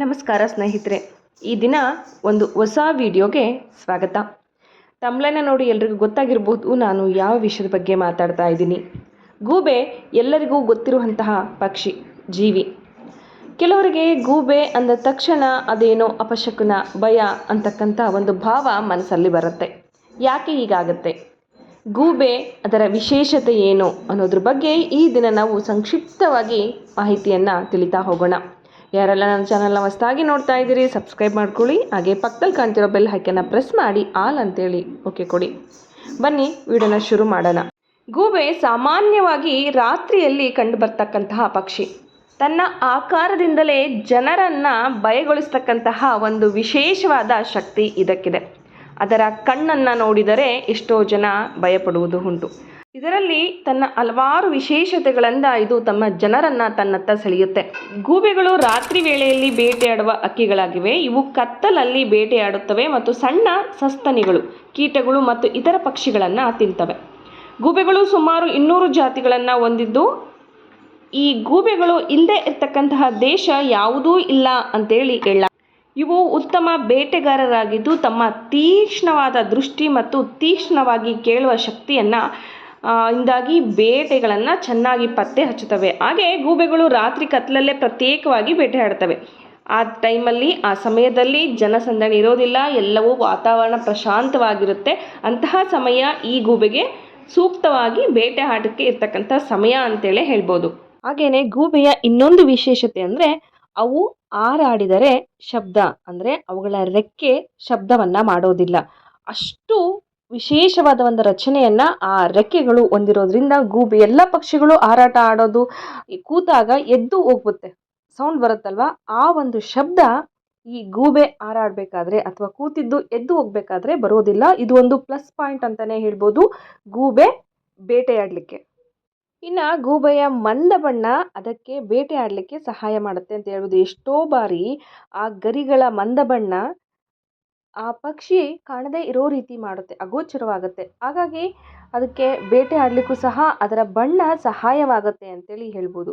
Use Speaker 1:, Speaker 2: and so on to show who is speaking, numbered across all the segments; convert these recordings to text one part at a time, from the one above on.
Speaker 1: ನಮಸ್ಕಾರ ಸ್ನೇಹಿತರೆ. ಈ ದಿನ ಒಂದು ಹೊಸ ವಿಡಿಯೋಗೆ ಸ್ವಾಗತ. ತಮ್ಲನ ನೋಡಿ ಎಲ್ರಿಗೂ ಗೊತ್ತಾಗಿರ್ಬೋದು ನಾನು ಯಾವ ವಿಷಯದ ಬಗ್ಗೆ ಮಾತಾಡ್ತಾ ಇದ್ದೀನಿ. ಗೂಬೆ ಎಲ್ಲರಿಗೂ ಗೊತ್ತಿರುವಂತಹ ಪಕ್ಷಿ, ಜೀವಿ. ಕೆಲವರಿಗೆ ಗೂಬೆ ಅಂದ ತಕ್ಷಣ ಅದೇನೋ ಅಪಶಕುನ, ಭಯ ಅಂತಕ್ಕಂಥ ಒಂದು ಭಾವ ಮನಸ್ಸಲ್ಲಿ ಬರುತ್ತೆ. ಯಾಕೆ ಹೀಗಾಗತ್ತೆ? ಗೂಬೆ ಅದರ ವಿಶೇಷತೆ ಏನು ಅನ್ನೋದ್ರ ಬಗ್ಗೆ ಈ ದಿನ ನಾವು ಸಂಕ್ಷಿಪ್ತವಾಗಿ ಮಾಹಿತಿಯನ್ನು ತಿಳಿತಾ ಹೋಗೋಣ. ಯಾರೆಲ್ಲ ನನ್ನ ಚಾನಲ್ನ ಹೊಸ್ದಾಗಿ ನೋಡ್ತಾ ಇದ್ದೀರಿ ಸಬ್ಸ್ಕ್ರೈಬ್ ಮಾಡ್ಕೊಳ್ಳಿ. ಹಾಗೆ ಪಕ್ಕದಲ್ಲಿ ಕಾಣ್ತಿರೋ ಬೆಲ್ ಹೈಕನ್ನ ಪ್ರೆಸ್ ಮಾಡಿ ಆಲ್ ಅಂತೇಳಿ. ಓಕೆ ಕೊಡಿ. ಬನ್ನಿ ವಿಡಿಯೋನ ಶುರು ಮಾಡೋಣ. ಗೂಬೆ ಸಾಮಾನ್ಯವಾಗಿ ರಾತ್ರಿಯಲ್ಲಿ ಕಂಡುಬರ್ತಕ್ಕಂತಹ ಪಕ್ಷಿ. ತನ್ನ ಆಕಾರದಿಂದಲೇ ಜನರನ್ನು ಭಯಗೊಳಿಸ್ತಕ್ಕಂತಹ ಒಂದು ವಿಶೇಷವಾದ ಶಕ್ತಿ ಇದಕ್ಕಿದೆ. ಅದರ ಕಣ್ಣನ್ನು ನೋಡಿದರೆ ಎಷ್ಟೋ ಜನ ಭಯಪಡುವುದು ಉಂಟು. ಇದರಲ್ಲಿ ತನ್ನ ಹಲವಾರು ವಿಶೇಷತೆಗಳಿಂದ ಇದು ತಮ್ಮ ಜನರನ್ನು ತನ್ನತ್ತ ಸೆಳೆಯುತ್ತೆ. ಗೂಬೆಗಳು ರಾತ್ರಿ ವೇಳೆಯಲ್ಲಿ ಬೇಟೆಯಾಡುವ ಹಕ್ಕಿಗಳಾಗಿವೆ ಇವು ಕತ್ತಲಲ್ಲಿ ಬೇಟೆಯಾಡುತ್ತವೆ ಮತ್ತು ಸಣ್ಣ ಸಸ್ತನಿಗಳು, ಕೀಟಗಳು ಮತ್ತು ಇತರ ಪಕ್ಷಿಗಳನ್ನು ತಿಂತವೆ. ಗೂಬೆಗಳು ಸುಮಾರು ಇನ್ನೂರು ಜಾತಿಗಳನ್ನು ಹೊಂದಿದ್ದು, ಈ ಗೂಬೆಗಳು ಇಲ್ಲದೆ ಇರ್ತಕ್ಕಂತಹ ದೇಶ ಯಾವುದೂ ಇಲ್ಲ ಅಂತೇಳಿ ಹೇಳ ಇವು ಉತ್ತಮ ಬೇಟೆಗಾರರಾಗಿದ್ದು ತಮ್ಮ ತೀಕ್ಷ್ಣವಾದ ದೃಷ್ಟಿ ಮತ್ತು ತೀಕ್ಷ್ಣವಾಗಿ ಕೇಳುವ ಶಕ್ತಿಯನ್ನು ಇಂದಾಗಿ ಬೇಟೆಗಳನ್ನು ಚೆನ್ನಾಗಿ ಪತ್ತೆ ಹಚ್ಚುತ್ತವೆ. ಹಾಗೆ ಗೂಬೆಗಳು ರಾತ್ರಿ ಕತ್ತಲಲ್ಲೇ ಪ್ರತ್ಯೇಕವಾಗಿ ಬೇಟೆ ಆಡ್ತವೆ ಆ ಟೈಮಲ್ಲಿ, ಆ ಸಮಯದಲ್ಲಿ ಜನಸಂದಣಿ ಇರೋದಿಲ್ಲ, ಎಲ್ಲವೂ ವಾತಾವರಣ ಪ್ರಶಾಂತವಾಗಿರುತ್ತೆ. ಅಂತಹ ಸಮಯ ಈ ಗೂಬೆಗೆ ಸೂಕ್ತವಾಗಿ ಬೇಟೆ ಆಟಕ್ಕೆ ಇರ್ತಕ್ಕಂಥ ಸಮಯ ಅಂತೇಳಿ ಹೇಳ್ಬೋದು. ಹಾಗೆಯೇ ಗೂಬೆಯ ಇನ್ನೊಂದು ವಿಶೇಷತೆ ಅಂದರೆ, ಅವು ಹಾರಾಡಿದರೆ ಶಬ್ದ, ಅಂದರೆ ಅವುಗಳ ರೆಕ್ಕೆ ಶಬ್ದವನ್ನು ಮಾಡೋದಿಲ್ಲ. ಅಷ್ಟು ವಿಶೇಷವಾದ ಒಂದು ರಚನೆಯನ್ನು ಆ ರೆಕ್ಕೆಗಳು ಹೊಂದಿರೋದ್ರಿಂದ ಗೂಬೆ ಎಲ್ಲ ಪಕ್ಷಿಗಳು ಹಾರಾಟ ಆಡೋದು ಕೂತಾಗ ಎದ್ದು ಹೋಗ್ಬುತ್ತೆ ಸೌಂಡ್ ಬರುತ್ತಲ್ವ? ಆ ಒಂದು ಶಬ್ದ ಈ ಗೂಬೆ ಹಾರಾಡಬೇಕಾದ್ರೆ ಅಥವಾ ಕೂತಿದ್ದು ಎದ್ದು ಹೋಗ್ಬೇಕಾದ್ರೆ ಬರೋದಿಲ್ಲ. ಇದು ಒಂದು ಪ್ಲಸ್ ಪಾಯಿಂಟ್ ಅಂತಲೇ ಹೇಳ್ಬೋದು ಗೂಬೆ ಬೇಟೆಯಾಡಲಿಕ್ಕೆ ಇನ್ನು ಗೂಬೆಯ ಮಂದ ಬಣ್ಣ ಅದಕ್ಕೆ ಬೇಟೆಯಾಡಲಿಕ್ಕೆ ಸಹಾಯ ಮಾಡುತ್ತೆ ಅಂತ ಹೇಳ್ಬೋದು. ಎಷ್ಟೋ ಬಾರಿ ಆ ಗರಿಗಳ ಮಂದ ಬಣ್ಣ ಆ ಪಕ್ಷಿ ಕಾಣದೇ ಇರೋ ರೀತಿ ಮಾಡುತ್ತೆ, ಅಗೋಚರವಾಗುತ್ತೆ. ಹಾಗಾಗಿ ಅದಕ್ಕೆ ಬೇಟೆ ಆಡಲಿಕ್ಕೂ ಸಹ ಅದರ ಬಣ್ಣ ಸಹಾಯವಾಗುತ್ತೆ ಅಂತೇಳಿ ಹೇಳ್ಬೋದು.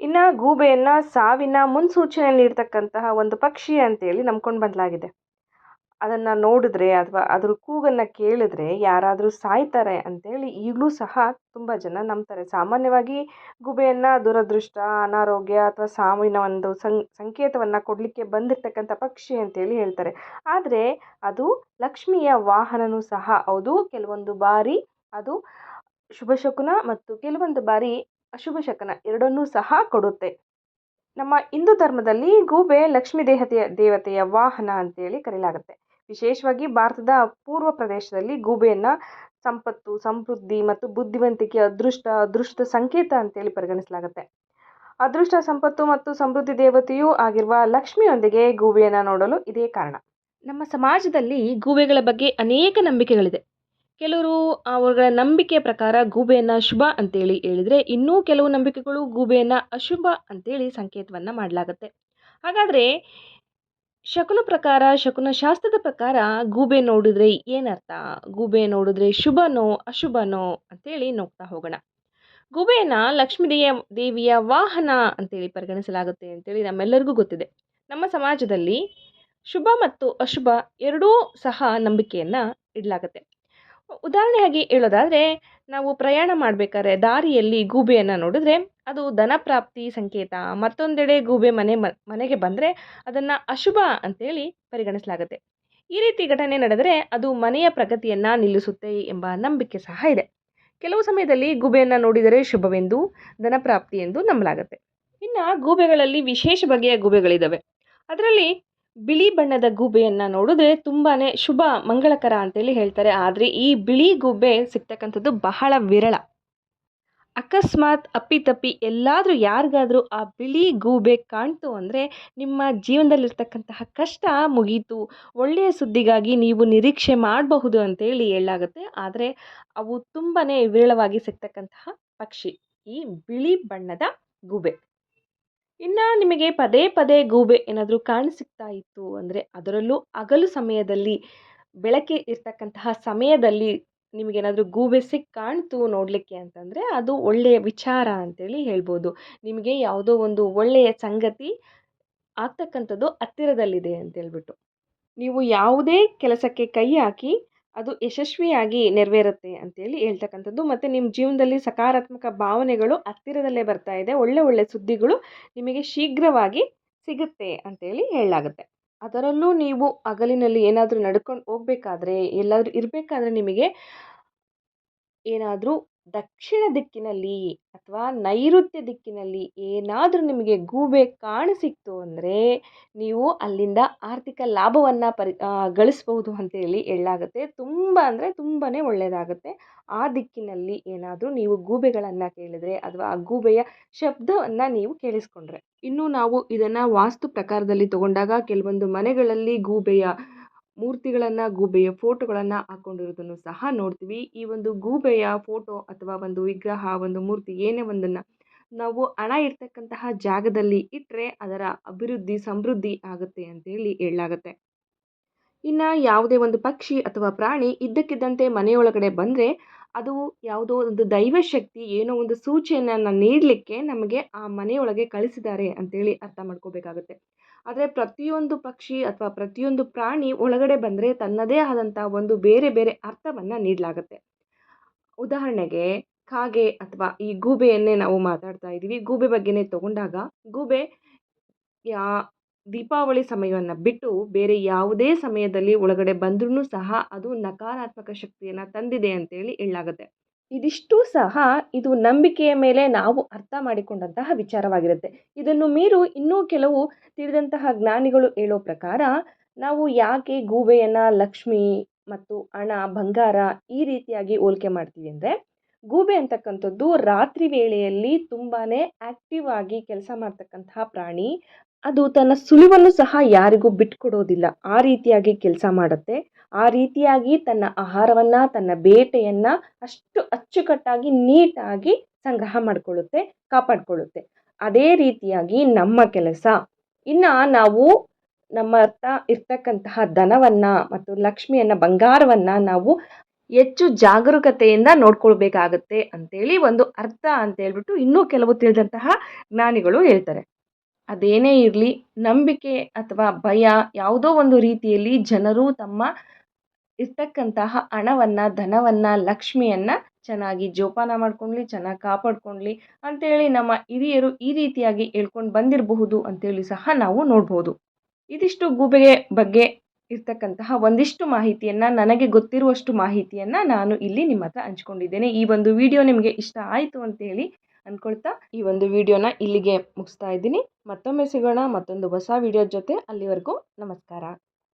Speaker 1: ಇನ್ನು ಗೂಬೆಯನ್ನು, ಸಾವಿನ ಮುನ್ಸೂಚನೆ ನೀಡ್ತಕ್ಕಂತಹ ಒಂದು ಪಕ್ಷಿ ಅಂತೇಳಿ ನಂಬ್ಕೊಂಡು ಬಂದಲಾಗಿದೆ. ಅದನ್ನು ನೋಡಿದ್ರೆ ಅಥವಾ ಅದ್ರ ಕೂಗನ್ನು ಕೇಳಿದ್ರೆ ಯಾರಾದರೂ ಸಾಯ್ತಾರೆ ಅಂತೇಳಿ ಈಗಲೂ ಸಹ ತುಂಬ ಜನ ನಂಬ್ತಾರೆ. ಸಾಮಾನ್ಯವಾಗಿ ಗುಬೆಯನ್ನು ದುರದೃಷ್ಟ, ಅನಾರೋಗ್ಯ ಅಥವಾ ಸಾವಿನ ಒಂದು ಸಂಕೇತವನ್ನು ಕೊಡಲಿಕ್ಕೆ ಬಂದಿರತಕ್ಕಂಥ ಪಕ್ಷಿ ಅಂತೇಳಿ ಹೇಳ್ತಾರೆ. ಆದರೆ ಅದು ಲಕ್ಷ್ಮಿಯ ವಾಹನನೂ ಸಹ ಹೌದು, ಕೆಲವೊಂದು ಬಾರಿ ಅದು ಶುಭಶಕುನ ಮತ್ತು ಕೆಲವೊಂದು ಬಾರಿ ಅಶುಭ ಶಕನ ಎರಡನ್ನೂ ಸಹ ಕೊಡುತ್ತೆ. ನಮ್ಮ ಹಿಂದೂ ಧರ್ಮದಲ್ಲಿ ಗೂಬೆ ಲಕ್ಷ್ಮೀ ದೇಹತೆಯ, ದೇವತೆಯ ವಾಹನ ಅಂತೇಳಿ ಕರೆಯಲಾಗುತ್ತೆ ವಿಶೇಷವಾಗಿ ಭಾರತದ ಪೂರ್ವ ಪ್ರದೇಶದಲ್ಲಿ ಗೂಬೆಯನ್ನು ಸಂಪತ್ತು, ಸಮೃದ್ಧಿ ಮತ್ತು ಬುದ್ಧಿವಂತಿಕೆ, ಅದೃಷ್ಟ, ಅದೃಷ್ಟದ ಸಂಕೇತ ಅಂತೇಳಿ ಪರಿಗಣಿಸಲಾಗುತ್ತೆ. ಅದೃಷ್ಟ, ಸಂಪತ್ತು ಮತ್ತು ಸಮೃದ್ಧಿ ದೇವತೆಯೂ ಆಗಿರುವ ಲಕ್ಷ್ಮಿಯೊಂದಿಗೆ ಗೂಬೆಯನ್ನು ನೋಡಲು ಇದೇ ಕಾರಣ. ನಮ್ಮ ಸಮಾಜದಲ್ಲಿ ಗೂಬೆಗಳ ಬಗ್ಗೆ ಅನೇಕ ನಂಬಿಕೆಗಳಿದೆ. ಕೆಲವರು ಅವರ ನಂಬಿಕೆಯ ಪ್ರಕಾರ ಗೂಬೆಯನ್ನು ಶುಭ ಅಂತೇಳಿ ಹೇಳಿದರೆ ಇನ್ನೂ ಕೆಲವು ನಂಬಿಕೆಗಳು ಗೂಬೆಯನ್ನು ಅಶುಭ ಅಂತೇಳಿ ಸಂಕೇತವನ್ನು ಮಾಡಲಾಗುತ್ತೆ. ಹಾಗಾದರೆ ಶಕುನ ಪ್ರಕಾರ, ಶಕುನ ಶಾಸ್ತ್ರದ ಪ್ರಕಾರ ಗೂಬೆ ನೋಡಿದ್ರೆ ಏನರ್ಥ? ಗೂಬೆ ನೋಡಿದ್ರೆ ಶುಭನೋ, ಅಶುಭನೋ ಅಂತೇಳಿ ನೋಡ್ತಾ ಹೋಗೋಣ. ಗೂಬೆಯನ್ನು ಲಕ್ಷ್ಮೀ ದೇವಿಯ ವಾಹನ ಅಂತೇಳಿ ಪರಿಗಣಿಸಲಾಗುತ್ತೆ ಅಂತೇಳಿ ನಮ್ಮೆಲ್ಲರಿಗೂ ಗೊತ್ತಿದೆ. ನಮ್ಮ ಸಮಾಜದಲ್ಲಿ ಶುಭ ಮತ್ತು ಅಶುಭ ಎರಡೂ ಸಹ ನಂಬಿಕೆಯನ್ನು ಇಡಲಾಗುತ್ತೆ. ಉದಾಹರಣೆಯಾಗಿ ಹೇಳೋದಾದರೆ, ನಾವು ಪ್ರಯಾಣ ಮಾಡಬೇಕಾದ್ರೆ ದಾರಿಯಲ್ಲಿ ಗೂಬೆಯನ್ನು ನೋಡಿದ್ರೆ ಅದು ಧನಪ್ರಾಪ್ತಿ ಸಂಕೇತ. ಮತ್ತೊಂದೆಡೆ ಗೂಬೆ ಮನೆ ಮನೆಗೆ ಬಂದರೆ ಅದನ್ನು ಅಶುಭ ಅಂತೇಳಿ ಪರಿಗಣಿಸಲಾಗುತ್ತೆ. ಈ ರೀತಿ ಘಟನೆ ನಡೆದರೆ ಅದು ಮನೆಯ ಪ್ರಗತಿಯನ್ನು ನಿಲ್ಲಿಸುತ್ತೆ ಎಂಬ ನಂಬಿಕೆ ಸಹ ಇದೆ. ಕೆಲವು ಸಮಯದಲ್ಲಿ ಗೂಬೆಯನ್ನು ನೋಡಿದರೆ ಶುಭವೆಂದು ಧನಪ್ರಾಪ್ತಿ ಎಂದು ನಂಬಲಾಗುತ್ತೆ. ಇನ್ನು ಗೂಬೆಗಳಲ್ಲಿ ವಿಶೇಷ ಬಗೆಯ ಗೂಬೆಗಳಿದ್ದಾವೆ ಅದರಲ್ಲಿ ಬಿಳಿ ಬಣ್ಣದ ಗೂಬೆಯನ್ನು ನೋಡಿದ್ರೆ ತುಂಬಾ ಶುಭ, ಮಂಗಳಕರ ಅಂತೇಳಿ ಹೇಳ್ತಾರೆ. ಆದರೆ ಈ ಬಿಳಿ ಗೂಬೆ ಸಿಗ್ತಕ್ಕಂಥದ್ದು ಬಹಳ ವಿರಳ. ಅಕಸ್ಮಾತ್ ಅಪ್ಪಿತಪ್ಪಿ ಎಲ್ಲಾದರೂ ಯಾರಿಗಾದರೂ ಆ ಬಿಳಿ ಗೂಬೆ ಕಾಣ್ತು ಅಂದರೆ ನಿಮ್ಮ ಜೀವನದಲ್ಲಿರ್ತಕ್ಕಂತಹ ಕಷ್ಟ ಮುಗೀತು. ಒಳ್ಳೆಯ ಸುದ್ದಿಗಾಗಿ ನೀವು ನಿರೀಕ್ಷೆ ಮಾಡಬಹುದು ಅಂತೇಳಿ ಹೇಳಲಾಗುತ್ತೆ. ಆದರೆ ಅವು ತುಂಬಾ ವಿರಳವಾಗಿ ಸಿಗ್ತಕ್ಕಂತಹ ಪಕ್ಷಿ. ಈ ಬಿಳಿ ಬಣ್ಣದ ಗೂಬೆ. ಇನ್ನು ನಿಮಗೆ ಪದೇ ಪದೇ ಗೂಬೆ ಏನಾದರೂ ಕಾಣಿಸಿಕ್ತಾ ಇತ್ತು ಅಂದರೆ ಅದರಲ್ಲೂ ಹಗಲು ಸಮಯದಲ್ಲಿ, ಬೆಳಕೆ ಇರ್ತಕ್ಕಂತಹ ಸಮಯದಲ್ಲಿ ನಿಮಗೇನಾದರೂ ಸಿಕ್ ಕಾಣ್ತು ನೋಡಲಿಕ್ಕೆ ಅಂತಂದರೆ ಅದು ಒಳ್ಳೆಯ ವಿಚಾರ ಅಂತೇಳಿ ಹೇಳ್ಬೋದು. ನಿಮಗೆ ಯಾವುದೋ ಒಂದು ಒಳ್ಳೆಯ ಸಂಗತಿ ಆಗ್ತಕ್ಕಂಥದ್ದು ಹತ್ತಿರದಲ್ಲಿದೆ ಅಂತೇಳ್ಬಿಟ್ಟು. ನೀವು ಯಾವುದೇ ಕೆಲಸಕ್ಕೆ ಕೈ ಹಾಕಿ ಅದು ಯಶಸ್ವಿಯಾಗಿ ನೆರವೇರುತ್ತೆ ಅಂತೇಳಿ ಹೇಳ್ತಕ್ಕಂಥದ್ದು ಮತ್ತು ನಿಮ್ಮ ಜೀವನದಲ್ಲಿ ಸಕಾರಾತ್ಮಕ ಭಾವನೆಗಳು ಹತ್ತಿರದಲ್ಲೇ ಬರ್ತಾ ಇದೆ, ಒಳ್ಳೆ ಒಳ್ಳೆ ಸುದ್ದಿಗಳು ನಿಮಗೆ ಶೀಘ್ರವಾಗಿ ಸಿಗುತ್ತೆ ಅಂತೇಳಿ ಹೇಳಲಾಗುತ್ತೆ. ಅದರಲ್ಲೂ ನೀವು ಹಗಲಿನಲ್ಲಿ ಏನಾದರೂ ನಡ್ಕೊಂಡು ಹೋಗ್ಬೇಕಾದ್ರೆ ಎಲ್ಲಾದರೂ ಇರಬೇಕಾದ್ರೆ ನಿಮಗೆ ಏನಾದರೂ ದಕ್ಷಿಣ ದಿಕ್ಕಿನಲ್ಲಿ ಅಥವಾ ನೈಋತ್ಯ ದಿಕ್ಕಿನಲ್ಲಿ ಏನಾದರೂ ನಿಮಗೆ ಗೂಬೆ ಕಾಣಸಿಕ್ತು ಅಂದರೆ ನೀವು ಅಲ್ಲಿಂದ ಆರ್ಥಿಕ ಲಾಭವನ್ನು ಪರಿ ಗಳಿಸ್ಬಹುದು ಅಂತೇಳಿ ಹೇಳಲಾಗುತ್ತೆ. ತುಂಬ ಅಂದರೆ ತುಂಬಾ ಒಳ್ಳೆಯದಾಗುತ್ತೆ ಆ ದಿಕ್ಕಿನಲ್ಲಿ ಏನಾದರೂ ನೀವು ಗೂಬೆಗಳನ್ನು ಕೇಳಿದರೆ ಅಥವಾ ಆ ಗೂಬೆಯ ಶಬ್ದವನ್ನು ನೀವು ಕೇಳಿಸ್ಕೊಂಡ್ರೆ. ಇನ್ನು ನಾವು ಇದನ್ನು ವಾಸ್ತು ಪ್ರಕಾರದಲ್ಲಿ ತಗೊಂಡಾಗ ಕೆಲವೊಂದು ಮನೆಗಳಲ್ಲಿ ಗೂಬೆಯ ಮೂರ್ತಿಗಳನ್ನು, ಗೂಬೆಯ ಫೋಟೋಗಳನ್ನು ಹಾಕ್ಕೊಂಡಿರೋದನ್ನು ಸಹ ನೋಡ್ತೀವಿ. ಈ ಒಂದು ಗೂಬೆಯ ಫೋಟೋ ಅಥವಾ ಒಂದು ವಿಗ್ರಹ, ಒಂದು ಮೂರ್ತಿ ಏನೇ ಒಂದನ್ನು ನಾವು ಹಣ ಇರ್ತಕ್ಕಂತಹ ಜಾಗದಲ್ಲಿ ಇಟ್ಟರೆ ಅದರ ಅಭಿವೃದ್ಧಿ, ಸಮೃದ್ಧಿ ಆಗುತ್ತೆ ಅಂತೇಳಿ ಹೇಳಲಾಗತ್ತೆ. ಇನ್ನು ಯಾವುದೇ ಒಂದು ಪಕ್ಷಿ ಅಥವಾ ಪ್ರಾಣಿ ಇದ್ದಕ್ಕಿದ್ದಂತೆ ಮನೆಯೊಳಗಡೆ ಬಂದರೆ ಅದು ಯಾವುದೋ ಒಂದು ದೈವಶಕ್ತಿ ಏನೋ ಒಂದು ಸೂಚನೆಯನ್ನು ನೀಡಲಿಕ್ಕೆ ನಮಗೆ ಆ ಮನೆಯೊಳಗೆ ಕಳಿಸಿದ್ದಾರೆ ಅಂತೇಳಿ ಅರ್ಥ ಮಾಡ್ಕೋಬೇಕಾಗುತ್ತೆ. ಆದರೆ ಪ್ರತಿಯೊಂದು ಪಕ್ಷಿ ಅಥವಾ ಪ್ರತಿಯೊಂದು ಪ್ರಾಣಿ ಒಳಗಡೆ ಬಂದರೆ ತನ್ನದೇ ಆದಂಥ ಒಂದು ಬೇರೆ ಬೇರೆ ಅರ್ಥವನ್ನು ನೀಡಲಾಗುತ್ತೆ. ಉದಾಹರಣೆಗೆ ಕಾಗೆ ಅಥವಾ ಈ ಗೂಬೆಯನ್ನೇ ನಾವು ಮಾತಾಡ್ತಾ ಇದ್ದೀವಿ ಗೂಬೆ ಬಗ್ಗೆನೇ ತಗೊಂಡಾಗ ಗೂಬೆ ಯಾ ದೀಪಾವಳಿ ಸಮಯವನ್ನು ಬಿಟ್ಟು ಬೇರೆ ಯಾವುದೇ ಸಮಯದಲ್ಲಿ ಒಳಗಡೆ ಬಂದ್ರೂ ಸಹ ಅದು ನಕಾರಾತ್ಮಕ ಶಕ್ತಿಯನ್ನು ತಂದಿದೆ ಅಂತೇಳಿ ಹೇಳಲಾಗುತ್ತೆ. ಇದಿಷ್ಟು ಸಹ ಇದು ನಂಬಿಕೆಯ ಮೇಲೆ ನಾವು ಅರ್ಥ ಮಾಡಿಕೊಂಡಂತಹ ವಿಚಾರವಾಗಿರುತ್ತೆ. ಇದನ್ನು ಮೀರು ಇನ್ನೂ ಕೆಲವು ತಿಳಿದಂತಹ ಜ್ಞಾನಿಗಳು ಹೇಳೋ ಪ್ರಕಾರ, ನಾವು ಯಾಕೆ ಗೂಬೆಯನ್ನು ಲಕ್ಷ್ಮಿ ಮತ್ತು ಹಣ, ಬಂಗಾರ ಈ ರೀತಿಯಾಗಿ ಹೋಲಿಕೆ ಮಾಡ್ತೀವಿ ಅಂದರೆ, ಗೂಬೆ ಅಂತಕ್ಕಂಥದ್ದು ರಾತ್ರಿ ವೇಳೆಯಲ್ಲಿ ತುಂಬಾ ಆ್ಯಕ್ಟಿವ್ ಆಗಿ ಕೆಲಸ ಮಾಡ್ತಕ್ಕಂತಹ ಪ್ರಾಣಿ ಅದು ತನ್ನ ಸುಳಿವನ್ನು ಸಹ ಯಾರಿಗೂ ಬಿಟ್ಕೊಡೋದಿಲ್ಲ. ಆ ರೀತಿಯಾಗಿ ಕೆಲಸ ಮಾಡುತ್ತೆ. ಆ ರೀತಿಯಾಗಿ ತನ್ನ ಆಹಾರವನ್ನು, ತನ್ನ ಬೇಟೆಯನ್ನು ಅಷ್ಟು ಅಚ್ಚುಕಟ್ಟಾಗಿ, ನೀಟಾಗಿ ಸಂಗ್ರಹ ಮಾಡಿಕೊಳ್ಳುತ್ತೆ, ಕಾಪಾಡಿಕೊಳ್ಳುತ್ತೆ. ಅದೇ ರೀತಿಯಾಗಿ ನಮ್ಮ ಕೆಲಸ. ಇನ್ನು ನಾವು ನಮ್ಮ ಅರ್ಥ ಇರ್ತಕ್ಕಂತಹ ಧನವನ್ನು ಮತ್ತು ಲಕ್ಷ್ಮಿಯನ್ನು, ಬಂಗಾರವನ್ನು ನಾವು ಹೆಚ್ಚು ಜಾಗರೂಕತೆಯಿಂದ ನೋಡ್ಕೊಳ್ಬೇಕಾಗತ್ತೆ ಅಂತೇಳಿ ಒಂದು ಅರ್ಥ ಅಂತ ಹೇಳ್ಬಿಟ್ಟು ಇನ್ನೂ ಕೆಲವು ತಿಳಿದಂತಹ ಜ್ಞಾನಿಗಳು ಹೇಳ್ತಾರೆ. ಅದೇನೇ ಇರಲಿ, ನಂಬಿಕೆ ಅಥವಾ ಭಯ ಯಾವುದೋ ಒಂದು ರೀತಿಯಲ್ಲಿ ಜನರು ತಮ್ಮ ಇರ್ತಕ್ಕಂತಹ ಹಣವನ್ನು, ಧನವನ್ನು, ಲಕ್ಷ್ಮಿಯನ್ನು ಚೆನ್ನಾಗಿ ಜೋಪಾನ ಮಾಡ್ಕೊಳ್ಲಿ ಚೆನ್ನಾಗಿ ಕಾಪಾಡ್ಕೊಳ್ಳಿ ಅಂತೇಳಿ ನಮ್ಮ ಹಿರಿಯರು ಈ ರೀತಿಯಾಗಿ ಹೇಳ್ಕೊಂಡು ಬಂದಿರಬಹುದು ಅಂತೇಳಿ ಸಹ ನಾವು ನೋಡ್ಬೋದು. ಇದಿಷ್ಟು ಗೂಬೆಗೆ ಬಗ್ಗೆ ಇರ್ತಕ್ಕಂತಹ ಒಂದಿಷ್ಟು ಮಾಹಿತಿಯನ್ನು, ನನಗೆ ಗೊತ್ತಿರುವಷ್ಟು ಮಾಹಿತಿಯನ್ನು ನಾನು ಇಲ್ಲಿ ನಿಮ್ಮ ಹತ್ರ ಹಂಚ್ಕೊಂಡಿದ್ದೇನೆ. ಈ ಒಂದು ವಿಡಿಯೋ ನಿಮಗೆ ಇಷ್ಟ ಆಯಿತು ಅಂತೇಳಿ ಅಂದ್ಕೊಳ್ತಾ ಈ ಒಂದು ವಿಡಿಯೋನ ಇಲ್ಲಿಗೆ ಮುಗಿಸ್ತಾ ಇದ್ದೀನಿ. ಮತ್ತೊಮ್ಮೆ ಸಿಗೋಣ, ಮತ್ತೊಂದು ಹೊಸ ವಿಡಿಯೋ ಜೊತೆ ಅಲ್ಲಿವರೆಗೂ ನಮಸ್ಕಾರ.